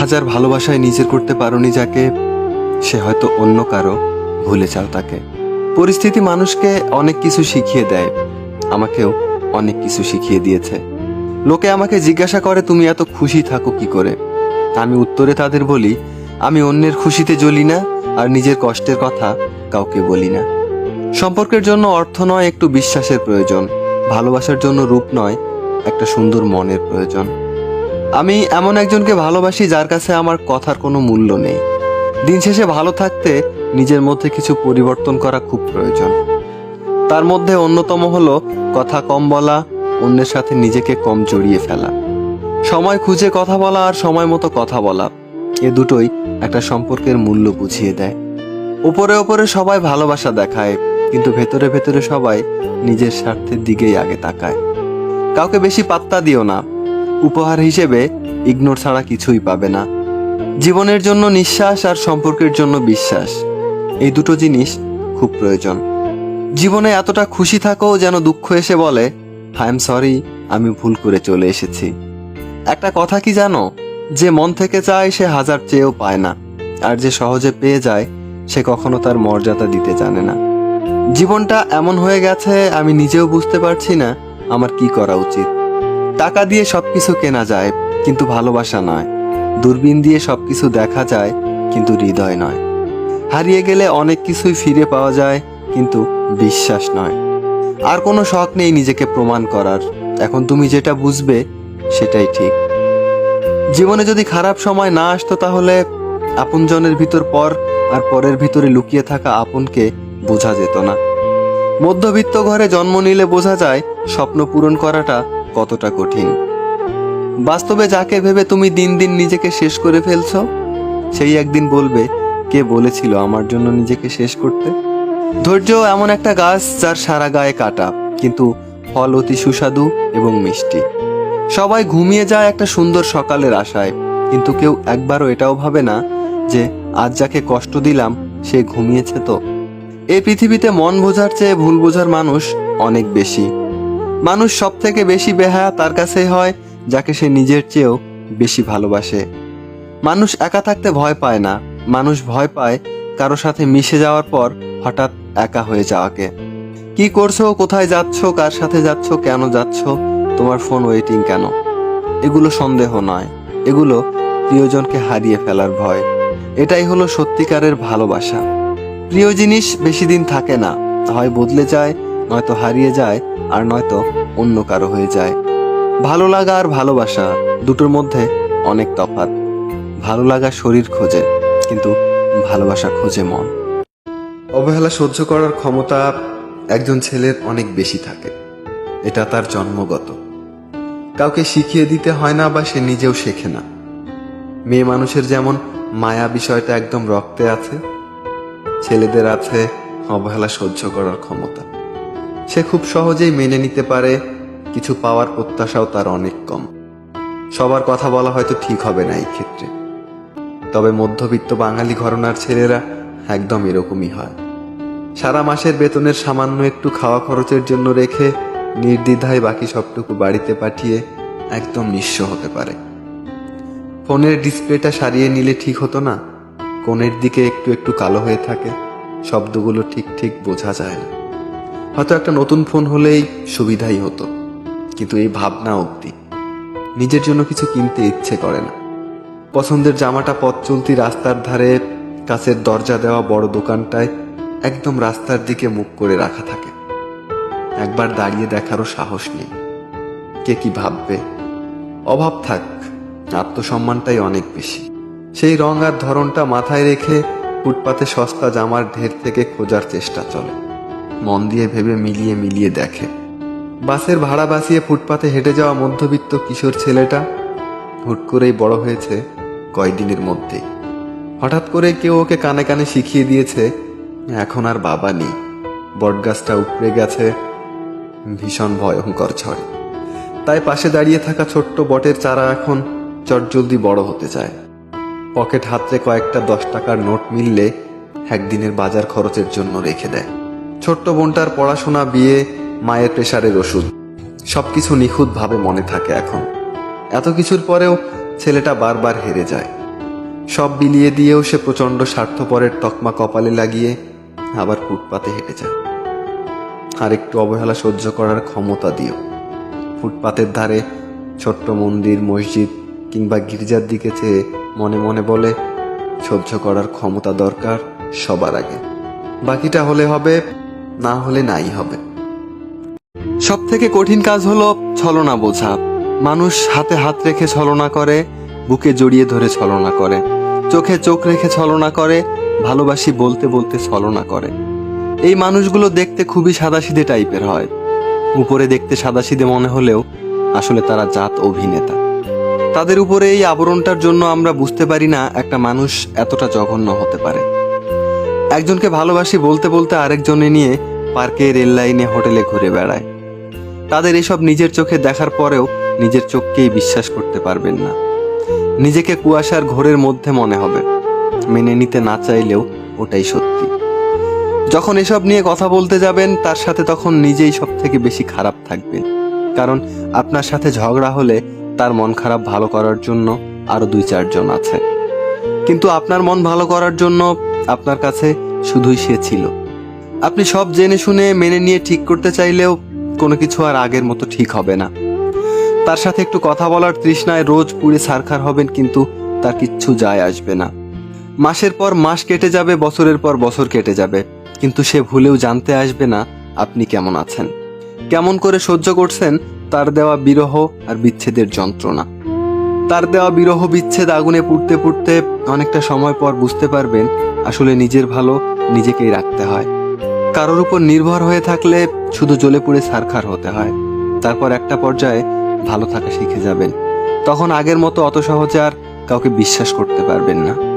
হাজার ভালোবাসায় নিজের করতে পারোনি যাকে, সে হয়তো অন্য কারও ভুলে যাও তাকে। পরিস্থিতি মানুষকে অনেক কিছু শিখিয়ে দেয়, আমাকেও অনেক কিছু শিখিয়ে দিয়েছে। লোকে আমাকে জিজ্ঞাসা করে, তুমি এত খুশি থাকো কি করে? আমি উত্তরে তাদের বলি, আমি অন্যের খুশিতে জ্বলি না, আর নিজের কষ্টের কথা কাউকে বলি না। সম্পর্কের জন্য অর্থ নয়, একটু বিশ্বাসের প্রয়োজন। ভালোবাসার জন্য রূপ নয়, একটা সুন্দর মনের প্রয়োজন। আমি এমন একজনকে ভালোবাসি যার কাছে আমার কথার কোনো মূল্য নেই। দিন শেষে ভালো থাকতে নিজের মধ্যে কিছু পরিবর্তন করা খুব প্রয়োজন। তার মধ্যে অন্যতম হলো কথা কম বলা, অন্যের সাথে নিজেকে কম জড়িয়ে ফেলা। সময় খুঁজে কথা বলা আর সময় মতো কথা বলা, এ দুটোই একটা সম্পর্কের মূল্য বুঝিয়ে দেয়। উপরে উপরে সবাই ভালোবাসা দেখায়, কিন্তু ভেতরে ভেতরে সবাই নিজের স্বার্থের দিকেই আগে তাকায়। কাউকে বেশি পাত্তা দিও না উপহার হিসেবে ইগনোর ছাড়া কিছুই পাবে না। জীবনের জন্য নিঃশ্বাস আর সম্পর্কের জন্য বিশ্বাস, এই দুটো জিনিস খুব প্রয়োজন। জীবনে এতটা খুশি থাকো যেন দুঃখ এসে বলে আই এম সরি আমি ভুল করে চলে এসেছি। একটা কথা কি জানো? যে মন থেকে চায় সে হাজার চেয়েও পায় না, আর যে সহজে পেয়ে যায়, সে কখনো তার মর্যাদা দিতে জানে না। জীবনটা এমন হয়ে গেছে, আমি নিজেও বুঝতে পারছি না, আমার কি করা উচিত। টাকা দিয়ে সবকিছু কেনা যায়, কিন্তু ভালোবাসা নয়। দূরবীন দিয়ে সবকিছু দেখা যায়, কিন্তু হৃদয় নয়। হারিয়ে গেলে অনেক কিছুই ফিরে পাওয়া যায়, কিন্তু বিশ্বাস নয়। আর কোনো শখ নেই নিজেকে প্রমাণ করার। এখন তুমি যেটা বুঝবে, সেটাই ঠিক। জীবনে যদি খারাপ সময় না আসতো তাহলে আপনজনের ভিতর পর আর পরের ভিতরে লুকিয়ে থাকা আপনকে বোঝা যেত না। মধ্যবিত্ত ঘরে জন্ম নিলে বোঝা যায়, স্বপ্ন পূরণ করাটা কতটা কঠিন। বাস্তবে যাকে ভেবে তুমি দিন দিন নিজেকে শেষ করে ফেলছো, সেই একদিন বলবে, কে বলেছিল আমার জন্য নিজেকে শেষ করতে? ধৈর্য এমন একটা গাছ যার সারা গায়ে কাটা, কিন্তু ফল অতি সুস্বাদু এবং মিষ্টি। সবাই ঘুমিয়ে যায় একটা সুন্দর সকালের আশায়, কিন্তু কেউ একবারও এটাও ভাবে না যে, আজ যাকে কষ্ট দিলাম, সে ঘুমিয়েছে তো। এই পৃথিবীতে মন বোঝার চেয়ে ভুল বোঝার মানুষ অনেক বেশি। মানুষ সব থেকে বেশি বেহায়া তার কাছেই হয়, যাকে সে নিজের চেয়েও বেশি ভালোবাসে। মানুষ একা থাকতে ভয় পায় না। মানুষ ভয় পায় কারও সাথে মিশে যাওয়ার পর হঠাৎ একা হয়ে যাওয়াকে। কি করছ? কোথায় যাচ্ছ? কার সাথে যাচ্ছ? কেন যাচ্ছ? তোমার ফোন ওয়েটিং কেন? এগুলো সন্দেহ নয়। এগুলো প্রিয়জনকে হারিয়ে ফেলার ভয়। এটাই হলো সত্যিকারের ভালোবাসা। প্রিয় জিনিস বেশি দিন থাকে না। হয় বদলে যায় নয়তো হারিয়ে যায় আর নয়তো অন্য কারও হয়ে যায়। ভালো লাগা আর ভালোবাসা দুটোর মধ্যে অনেক তফাৎ। ভালো লাগা শরীর খোঁজে, কিন্তু ভালোবাসা খোঁজে মন। অবহেলা সহ্য করার ক্ষমতা একজন ছেলের অনেক বেশি থাকে। এটা তার জন্মগত। কাউকে শিখিয়ে দিতে হয় না বা সে নিজেও শেখে না। মেয়ে মানুষের যেমন মায়া বিষয়টা একদম রক্তে আছে, ছেলেদের আছে অবহেলা সহ্য করার ক্ষমতা। সে খুব সহজেই মেনে নিতে পারে, কিছু পাওয়ার প্রত্যাশাও তার অনেক কম। সবার কথা বলা হয়তো ঠিক হবে না এই ক্ষেত্রে। তবে মধ্যবিত্ত বাঙালি ঘরনার ছেলেরা একদম এরকমই হয়। সারা মাসের বেতনের সামান্য একটু খাওয়া খরচের জন্য রেখে নির্দ্বিধায় বাকি সবটুকু বাড়িতে পাঠিয়ে একদম নিঃস্ব হতে পারে। ফোনের ডিসপ্লেটা সারিয়ে নিলে ঠিক হতো না। কোণের দিকে একটু একটু কালো হয়ে থাকে। শব্দগুলো ঠিক ঠিক বোঝা যায় না। হয়তো একটা নতুন ফোন হলেই সুবিধাই হতো। কিন্তু এই ভাবনা অবধি নিজের জন্য কিছু কিনতে ইচ্ছে করে না। পছন্দের জামাটা পথ চলতি রাস্তার ধারে, কাছের দরজা দেওয়া বড় দোকানটায় একদম রাস্তার দিকে মুখ করে রাখা থাকে। একবার দাঁড়িয়ে দেখারও সাহস নেই। কে কি ভাববে? অভাব থাক, আত্মসম্মানটাই অনেক বেশি। সেই রং আর ধরনটা মাথায় রেখে ফুটপাতে সস্তা জামার ঢের থেকে খোঁজার চেষ্টা চলে। মন দিয়ে ভেবে মিলিয়ে মিলিয়ে দেখে। বাসের ভাড়া বাঁচিয়ে ফুটপাতে হেঁটে যাওয়া মধ্যবিত্ত কিশোর ছেলেটা হুট করেই বড় হয়েছে কয়দিনের মধ্যেই। হঠাৎ করে কেউ ওকে কানে কানে শিখিয়ে দিয়েছে, এখন আর বাবা নেই। বটগাছটা উপড়ে গেছে। ভীষণ ভয়ঙ্কর ঝড়ে। তাই পাশে দাঁড়িয়ে থাকা ছোট্ট বটের চারা এখন চটজলদি বড় হতে চায়। পকেট হাতরে কয়েকটা দশ টাকার নোট মিললে একদিনের বাজার খরচের জন্য রেখে দেয়। ছোট্ট বোনটার পড়াশোনা, বিয়ে, মায়ের প্রেশারের ওষুধ। সবকিছু নিখুঁতভাবে মনে থাকে এখন। এত কিছুর পরেও ছেলেটা বারবার হেরে যায়। সব বিলিয়ে দিয়েও সে প্রচণ্ড স্বার্থপরের তকমা কপালে লাগিয়ে আবার ফুটপাতে হেঁটে যায়। আর একটু অবহেলা সহ্য করার ক্ষমতা দিও ফুটপাতের ধারে ছোট্ট মন্দির, মসজিদ কিংবা গির্জার দিকে চেয়ে মনে মনে বলে, সহ্য করার ক্ষমতা দরকার সবার আগে। বাকিটা হলে হবে না হলে নাই হবে। সব থেকে কঠিন কাজ হলো ছলনা বোঝা। মানুষ হাতে হাত রেখে ছলনা করে, বুকে জড়িয়ে ধরে ছলনা করে। চোখে চোখ রেখে ছলনা করে, ভালোবাসি বলতে বলতে ছলনা করে। এই মানুষগুলো দেখতে খুবই সাদাসিধে টাইপের হয়। উপরে দেখতে সাদাসিধে মনে হলেও আসলে তারা জাত অভিনেতা। তাদের উপরে এই আবরণটার জন্য আমরা বুঝতে পারি না একটা মানুষ এতটা জঘন্য হতে পারে। একজনকে ভালোবাসি বলতে বলতে আরেকজনে নিয়ে পার্কে রেল লাইনে হোটেলে ঘুরে বেড়ায়। তাদের এসব নিজের চোখে দেখার পরেও নিজের চোখকেই বিশ্বাস করতে পারবেন না। নিজেকে কুয়াশার ঘোরের মধ্যে মনে হবে। মেনে নিতে না চাইলেও ওটাই সত্যি। যখন এসব নিয়ে কথা বলতে যাবেন, তার সাথে তখন নিজেই সব থেকে বেশি খারাপ থাকবেন। কারণ আপনার সাথে ঝগড়া হলে তার মন খারাপ ভালো করার জন্য আরও দুই চারজন আছে কিন্তু আপনার মন ভালো করার জন্য আপনার কাছে শুধুই সে ছিল। আপনি সব জেনে শুনে মেনে নিয়ে ঠিক করতে চাইলেও কোনো কিছু আর আগের মতো ঠিক হবে না। তার সাথে একটু কথা বলার তৃষ্ণায় রোজ পুড়ে সারখার হবেন কিন্তু তার কিচ্ছু যায় আসবে না। মাসের পর মাস কেটে যাবে, বছরের পর বছর কেটে যাবে, কিন্তু সে ভুলেও জানতে আসবে না আপনি কেমন আছেন। কেমন করে সহ্য করছেন তার দেওয়া বিরহ আর বিচ্ছেদের যন্ত্রণা। তার দেওয়া বিরহ বিচ্ছেদ আগুনে পুড়তে পুড়তে অনেকটা সময় পর বুঝতে পারবেন আসলে নিজের ভালো নিজেকেই রাখতে হয়। কারোর উপর নির্ভর হয়ে থাকলে শুধু জ্বলে পুড়ে সারখার হতে হয়। তারপর একটা পর্যায়ে ভালো থাকা শিখে যাবেন। তখন আগের মতো অত সহজে আর কাউকে বিশ্বাস করতে পারবেন না।